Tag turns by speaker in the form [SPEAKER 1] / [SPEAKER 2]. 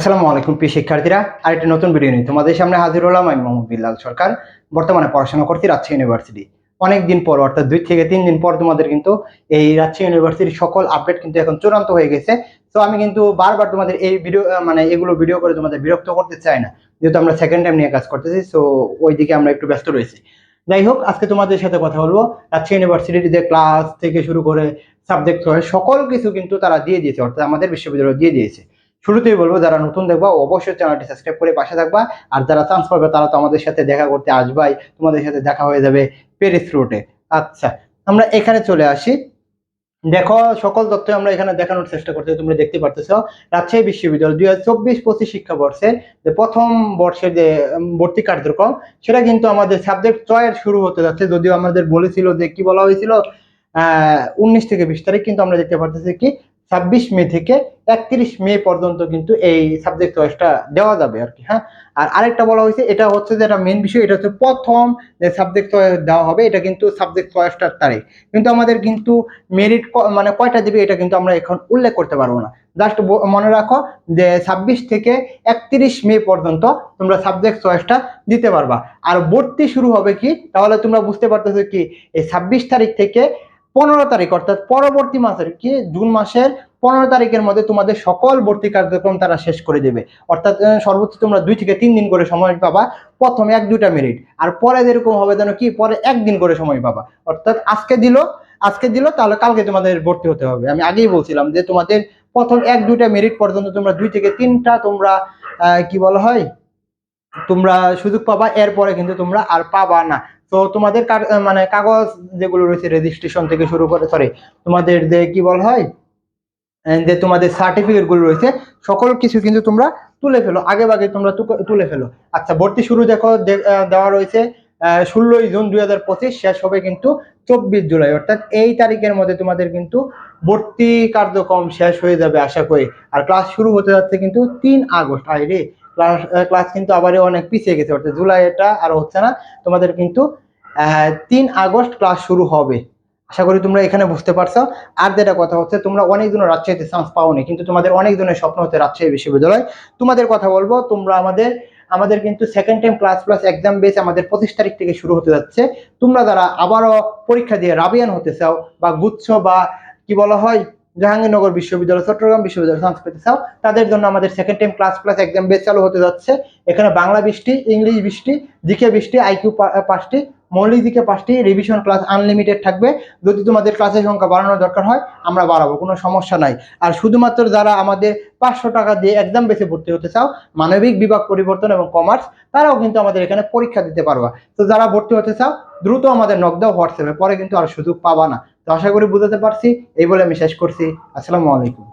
[SPEAKER 1] আসসালামু আলাইকুম, প্রিয় শিক্ষার্থীরা। আরেকটি নতুন ভিডিও নিয়ে তোমাদের সামনে হাজির হলাম আমি মোহাম্মদ বিল্লাল সরকার, বর্তমানে পড়াশোনা করছি রাজশাহী ইউনিভার্সিটি অনেক দিন পর, অর্থাৎ দুই থেকে তিন দিন পর তোমাদের কিন্তু এই রাজশাহী ইউনিভার্সিটির সকল আপডেট কিন্তু এখন চূড়ান্ত হয়ে গেছে। তো আমি কিন্তু বারবার তোমাদের এই ভিডিও মানে এগুলো ভিডিও করে তোমাদের বিরক্ত করতে চাই না। যেহেতু আমরা সেকেন্ড টাইম নিয়ে কাজ করতেছি সো ওই দিকে আমরা একটু ব্যস্ত রয়েছি। যাই হোক, আজকে তোমাদের সাথে কথা বলব রাজশাহী ইউনিভার্সিটির যে ক্লাস থেকে শুরু করে সাবজেক্ট সকল কিছু কিন্তু তারা দিয়ে দিয়েছে, অর্থাৎ আমাদের বিশ্ববিদ্যালয় দিয়ে দিয়েছে। শুরুতেই বলব, যারা নতুন দেখবা, অবশ্যই চ্যানেলটি সাবস্ক্রাইব করে পাশে থাকবা। আর যারা চান্স পাবে, তারা তো আমাদের সাথে দেখা করতে আসবাই। তোমাদের সাথে দেখা হয়ে যাবে প্যারিস রুটে আচ্ছা আমরা এখানে চলে আসি। দেখো, সকল তথ্য আমরা এখানে দেখানোর চেষ্টা করতে তোমরা দেখতে পারতেছ। রাজশাহী বিশ্ববিদ্যালয়, দুই হাজার চব্বিশ পঁচিশ শিক্ষাবর্ষের যে প্রথম বর্ষের যে ভর্তি কার্যক্রম, সেটা কিন্তু আমাদের সাবজেক্ট চয়ের শুরু হতে যাচ্ছে। যদিও আমাদের বলেছিল যে, কি বলা হয়েছিল? আহ, উনিশ থেকে বিশ তারিখ, কিন্তু আমরা দেখতে পারতেছি কি ছাব্বিশ মে থেকে একত্রিশ মে পর্যন্ত কিন্তু এই সাবজেক্ট চয়েসটা দেওয়া যাবে আর কি হ্যাঁ? আর আরেকটা বলা হয়েছে, এটা হচ্ছে যে এটা মেন বিষয়, এটা হচ্ছে প্রথম যে সাবজেক্ট চয়েস দেওয়া হবে, এটা কিন্তু সাবজেক্ট চয়েসটার তারিখ। কিন্তু আমাদের কিন্তু মেরিট মানে কয়টা দিবে এটা কিন্তু আমরা এখন উল্লেখ করতে পারব না। জাস্ট মনে রাখো যে ছাব্বিশ থেকে একত্রিশ মে পর্যন্ত তোমরা সাবজেক্ট চয়েসটা দিতে পারবা। আর ভর্তি শুরু হবে কি? তাহলে তোমরা বুঝতে পারতেছো কি, এই ছাব্বিশ তারিখ থেকে পনেরো তারিখ, অর্থাৎ পরবর্তী মাসের কি? জুন মাসের পনেরো তারিখের মধ্যে তোমাদের সকল ভর্তি কার্যক্রম তারা শেষ করে দেবে। অর্থাৎ সর্বোচ্চ তোমরা দুই থেকে তিন দিন করে সময় পাবা। প্রথমে এক দুইটা মেরিট আর পরে যেরকম হবে যেন কি? পরে একদিন করে সময় পাবা। অর্থাৎ আজকে দিল আজকে দিল, তাহলে কালকে তোমাদের ভর্তি হতে হবে। আমি আগেই বলছিলাম যে তোমাদের প্রথম এক দুইটা মেরিট পর্যন্ত তোমরা দুই থেকে তিনটা তোমরা কি বলা হয়? তোমরা সুযোগ পাবা, এরপরে কিন্তু তোমরা আর পাবা না। তো তোমাদের মানে কাগজ যেগুলো রয়েছে রেজিস্ট্রেশন থেকে শুরু করে সরি তোমাদের যে কি বলা হয় যে তোমাদের সার্টিফিকেটগুলো রয়েছে, সকল কিছু কিন্তু তোমরা তুলে ফেলো, আগে ভাগে তোমরা তুলে ফেলো। আচ্ছা ভর্তি শুরু দেখো দেওয়া রয়েছে ষোলোই জুন দুই হাজার পঁচিশ, শেষ হবে কিন্তু চব্বিশ জুলাই, অর্থাৎ এই তারিখের মধ্যে তোমাদের কিন্তু ভর্তি কার্যক্রম শেষ হয়ে যাবে, আশা করি। আর ক্লাস শুরু হতে যাচ্ছে কিন্তু তিন আগস্ট আই রে! ক্লাস ক্লাস কিন্তু আবারও অনেক পিছিয়ে গেছে। অর্থাৎ জুলাই এটা আর হচ্ছে না। তোমাদের কিন্তু তিন আগস্ট ক্লাস শুরু হবে। আশা করি তোমরা এখানে বুঝতে পারছ। আর যেটা কথা হচ্ছে, তোমরা অনেকজন রাজশাহীতে চান্স পাওনি, কিন্তু তোমাদের অনেকজনের স্বপ্ন হচ্ছে রাজশাহী বিশ্ববিদ্যালয়। তোমাদের কথা বলব, তোমরা আমাদের আমাদের কিন্তু second time class plus exam base আমাদের পঁচিশ তারিখ থেকে শুরু হতে যাচ্ছে। তোমরা যারা আবারও পরীক্ষা দিয়ে রাবিয়ান হতে চাও, বা গুচ্ছ বা কি বলা হয় জাহাঙ্গীরনগর বিশ্ববিদ্যালয়, চট্টগ্রাম বিশ্ববিদ্যালয় পেতে চাও তাদের জন্য আমাদের second time class plus exam base চালু হতে যাচ্ছে। এখানে বাংলা বৃষ্টি, ইংলিশ বৃষ্টি, জিকে বৃষ্টি আইকিউ পাঁচটি মৌলিক দিকে পাঁচটি রিভিশন ক্লাস আনলিমিটেড থাকবে। যদি তোমাদের ক্লাসের সংখ্যা বাড়ানোর দরকার হয়, আমরা বাড়াবো, কোনো সমস্যা নাই। আর শুধুমাত্র যারা আমাদের পাঁচশো টাকা দিয়ে একদম বেসে ভর্তি হতে চাও, মানবিক বিভাগ পরিবর্তন এবং কমার্স তারাও কিন্তু আমাদের এখানে পরীক্ষা দিতে পারবা। তো যারা ভর্তি হতে চাও, দ্রুত আমাদের নক দাও হোয়াটসঅ্যাপে, পরে কিন্তু আর সুযোগ পাবা না। তো আশা করি বুঝাতে পারছি, এই বলে আমি শেষ করছি। আসসালামু আলাইকুম।